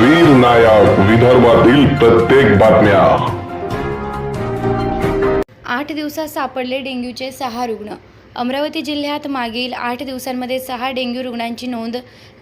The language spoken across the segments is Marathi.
वीर नायक विदर्भातील प्रत्येक बातम्या. आठ दिवसात सापडले डेंग्यूचे सहा रुग्ण. अमरावती जिल्ह्यात मागील आठ दिवसांमध्ये सहा डेंग्यू रुग्णांची नोंद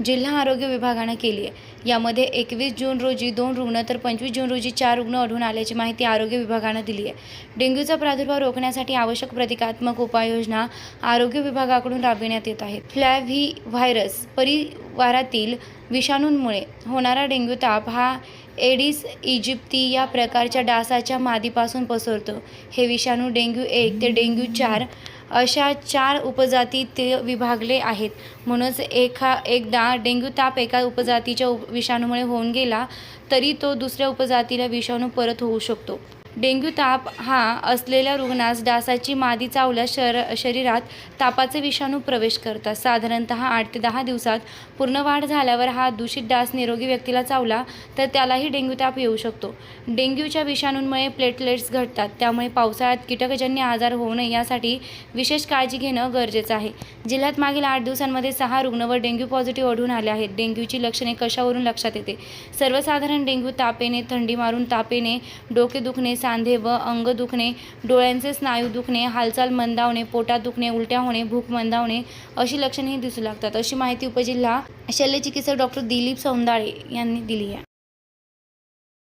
जिल्हा आरोग्य विभागानं केली आहे. यामध्ये एकवीस जून रोजी दोन रुग्ण तर पंचवीस जून रोजी चार रुग्ण आढळून आल्याची माहिती आरोग्य विभागानं दिली आहे. डेंग्यूचा प्रादुर्भाव रोखण्यासाठी आवश्यक प्रतिकात्मक उपाययोजना आरोग्य विभागाकडून राबविण्यात येत आहेत. फ्लॅव्ही व्हायरस परिवारातील विषाणूंमुळे होणारा डेंग्यू ताप हा एडिस इजिप्ती या प्रकारच्या डासाच्या मादीपासून पसरतो. हे विषाणू डेंग्यू एक ते डेंग्यू चार अशा चार उपजातीत ते विभागले आहेत. म्हणूनच एका एकदा डेंग्यू ताप एका उपजातीच्या उप विषाणूमुळे होऊन गेला तरी तो दुसऱ्या उपजातीला विषाणू परत होऊ शकतो. डेंग्यू ताप हा असलेल्या रुग्णास डासाची मादी चावल्यास शर शरीरात तापाचे विषाणू प्रवेश करतात. साधारणत आठ ते दहा दिवसात पूर्ण वाढ झाल्यावर हा दूषित डास निरोगी व्यक्तीला चावला तर त्यालाही डेंग्यू ताप येऊ शकतो. डेंग्यूच्या विषाणूंमुळे प्लेटलेट्स घटतात. त्यामुळे पावसाळ्यात कीटकजन्य आजार होऊ नये यासाठी विशेष काळजी घेणं गरजेचं आहे. जिल्ह्यात मागील आठ दिवसांमध्ये सहा रुग्ण व डेंग्यू पॉझिटिव्ह आढळून आले आहेत. डेंग्यूची लक्षणे कशावरून लक्षात येते? सर्वसाधारण डेंग्यू ताप येणे थंडी मारून ताप येणे डोके दुखणे सांधे व अंग दुखणे डोळ्यांचे स्नायू दुखणे हालचाल मंदावणे पोटात दुखणे उलट्या होणे भूक मंदावणे अशी लक्षणेही दिसू लागतात. अशी माहिती उपजिल्हा शल्यचिकित्सक डॉक्टर दिलीप सौंदाळे यांनी दिली आहे.